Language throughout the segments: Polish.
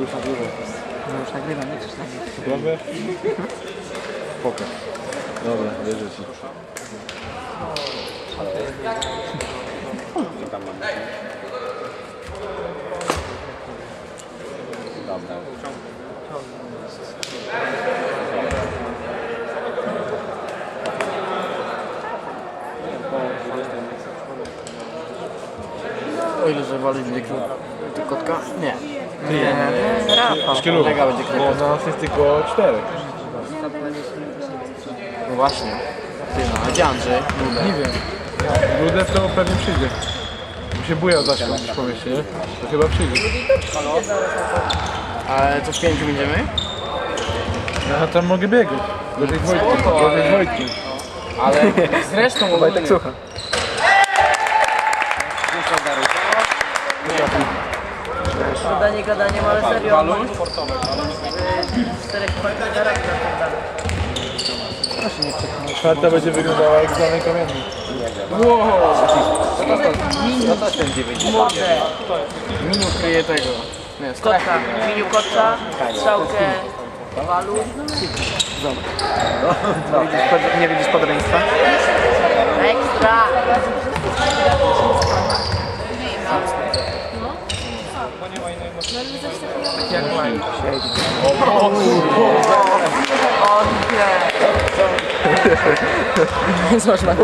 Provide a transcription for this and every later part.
Już nagrywam. No już nagrywam, nie coś nagrywam. Prawda? Spoko. Dobra, wierzę ci. O ile, że wali będzie krót... kotka? Nie. Nie, Rafał. Będzie Bo nas jest tylko czterech. No właśnie. Ty no, a gdzie Andrzej? Nie wiem. Brudew to pewnie przyjdzie. Mi się buja zaczął gdzieś po mieście, nie? To chyba przyjdzie. Ale to w pięciu będziemy? Ja tam mogę biegać. Z Wojtkiem. Gorzej z Wojtkiem. Ale zresztą Wojtek słucha. Gadanie gadaniem, ale serio. W czterech partnerach Czwarta będzie wyglądała jak zamek kamienny. Mordę, Minu kryje tego. Nie, strach. kotka, w imieniu kotka, strzałkę, walu. Widzisz, pod- nie widzisz podobieństwa? Ekstra!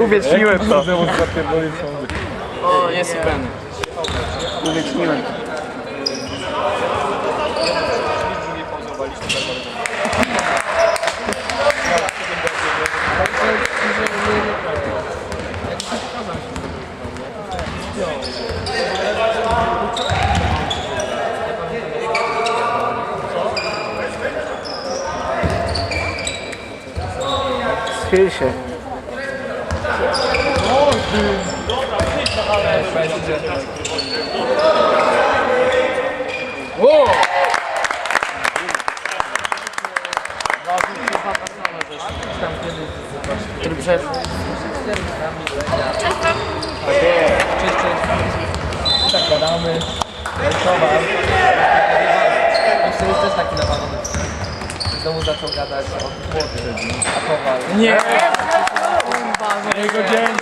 Uwieczniłem to. Znowu zapierdolił sądy. O, jest i Ben. Uwieczniłem to. Schyl się. Który przed... Zakładamy. Towar. Jeszcze jest taki nawalony. Znowu zaczął gadać o młody. A towar. Nie! Jego dzień.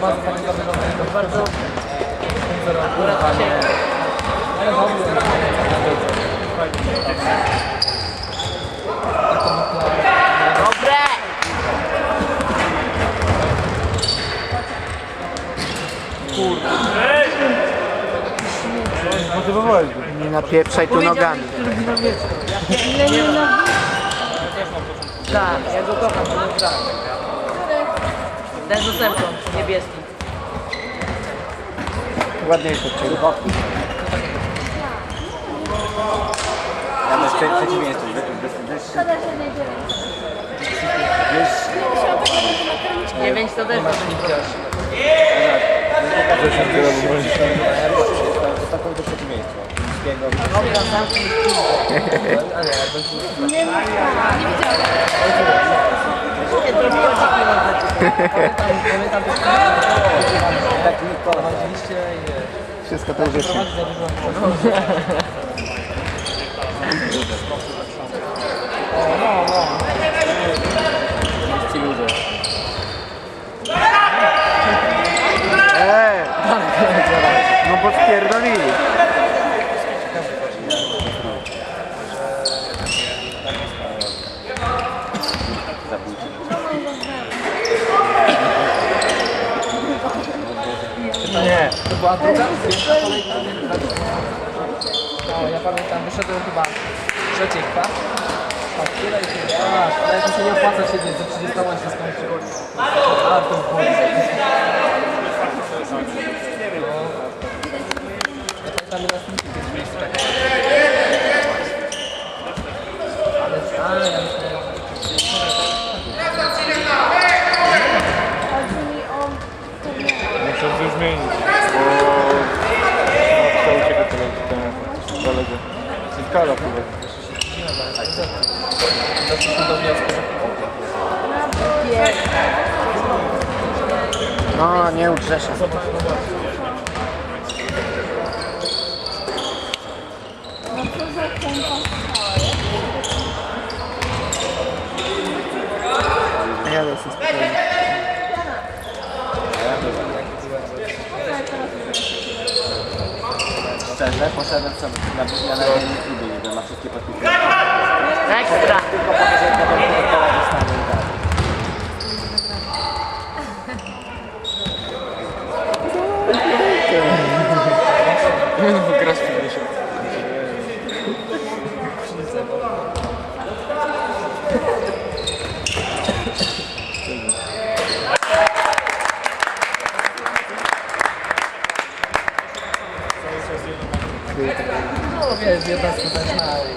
Bardzo fajnie wygląda. Bardzo... Uratowanie. Dobre! Motywowałeś go. Nie napieprzaj tu nogami. Tak, ja go kocham, ale tak. Ten z ósemką, niebieski. Ładniejszy od ciebie. Ja na przeciw- przeciwieństwo. wy- wy- wyższy. Wyższy. Dziewięć to też może być gość. Możesz... To całkowite przeciwieństwo. Niskiego. Dobra, zamknij A nie, to Nie Pamiętam też Tak tylko. prowadziliście i nie. Wszystko to uwiecznię. Ci No bo spierdolili. Nie. To była druga? Pierwsza kolejka? No, ja pamiętam, wyszedłem chyba trzeciej kwas. Tak, tyle i się... A, to się nie opłaca siedzieć, to 30 się skończy. A, to w boli. No. Ja pamiętam, na filmie kiedyś miejsce takie. Ale, a, ja myślałem... Muszę coś zmienić. Bo... Na co ucieka tyle ten kolega. Kara chyba. Doszliśmy do wniosku, No, nie udrzesz 7 co ja, ja na nie nie próbuję, że wszystkie podpisy. Ekstra! No wiesz, jedna skuteczna i...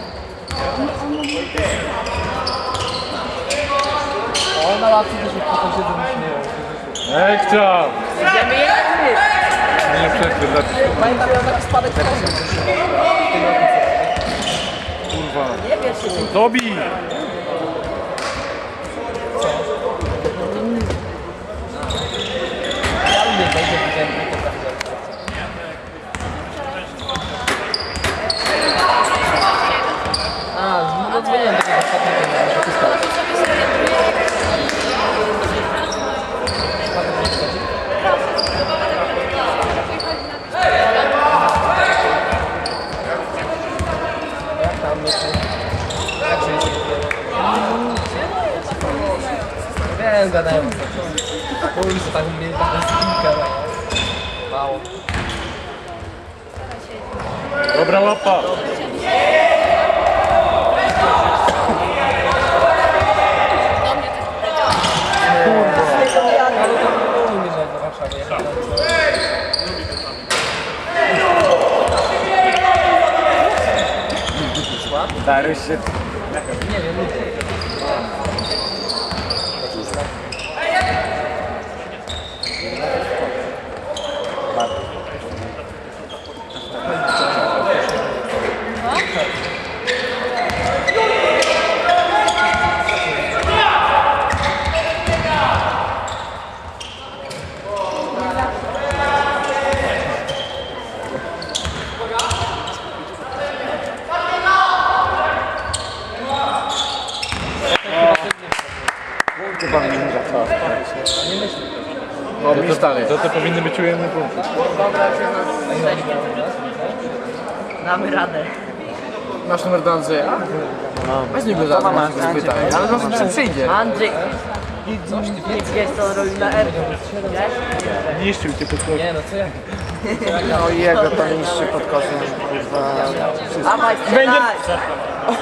O, na ławce też już potem się domyśliło. Ekstra! Idziemy jeździć! Nie przekryć, Pamiętam, ja taki spadek poziom. kurwa. Nie wiesz, się Dobij! Ja lubię wejdzie w dzień, nie potrafię. A, no dzwoniłem do tego ostatniego, że to? Jak życie? Wiem, gadają. Kurczę, tak mnie tak spinka Mało. Dobra łapa! Ale to nie było mi, że do Warszawy jechałem. Daruś się... Nie wiem, lubię. Chyba mi nie zaczęła. No, mi stary. To, to powinny być ujemne punkty. Damy radę. Masz numer do Andrzeja? Weź go za mam spytaj. Ale może przy- przyjdzie. Andrzej, nic wiesz co on robił na R. Niszczył cię pod Nie no, co ja? No i jego to niszczy pod koszem, kurwa. Dawaj, strzelaj!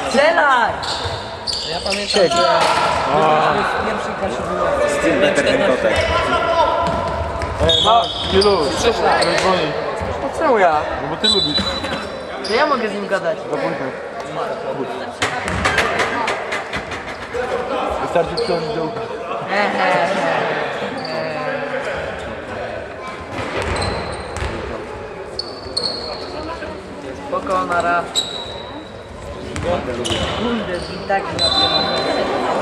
Strzelaj! Ja pamiętam, że w pierwszej klasie Z tym Kotek. No, Kilu, dzwoni. Po czemu ja? No bo ty lubisz. To ja mogę z nim gadać. Wystarczy przyjąć do ucha. Spoko, nara. Kurde, i tak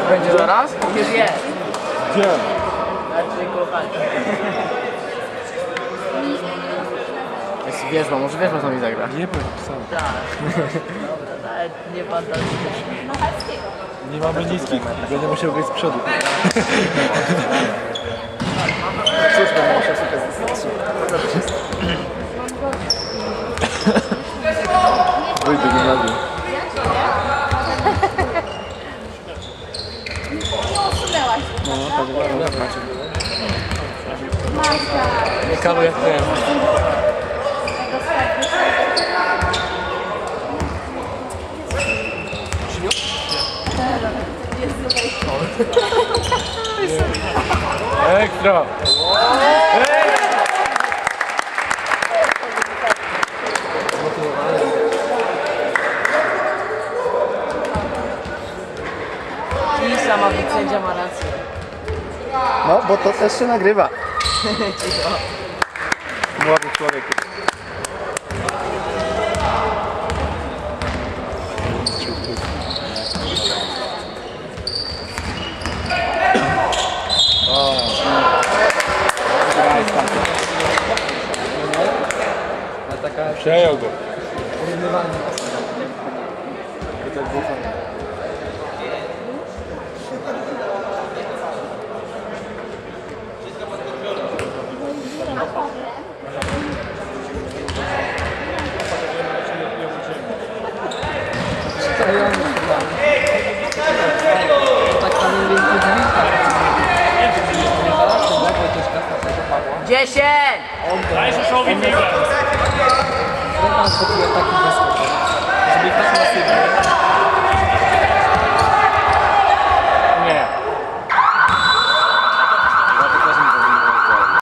Będzie zaraz? Już jest. Gdzie? Znaczy kochani. Jest wierzba, może wierzba z nami zagra. Nie bądź sam. Tak. Dobra, nawet nie fantastycznie. Nie mamy niskich. Będę musiał grać z przodu. Cóż, będę musiał sobie zastosować. Wyjdę gimnazjum. Nie kalu jak ten. Ekstra! I sama sędzia ma rację. No, bo to też się nagrywa. Młody człowiek. Przejął go. Porównywanie. To tak było Dziesięć! Dajesz już owi! podjął taki bez żeby ich tak masywnie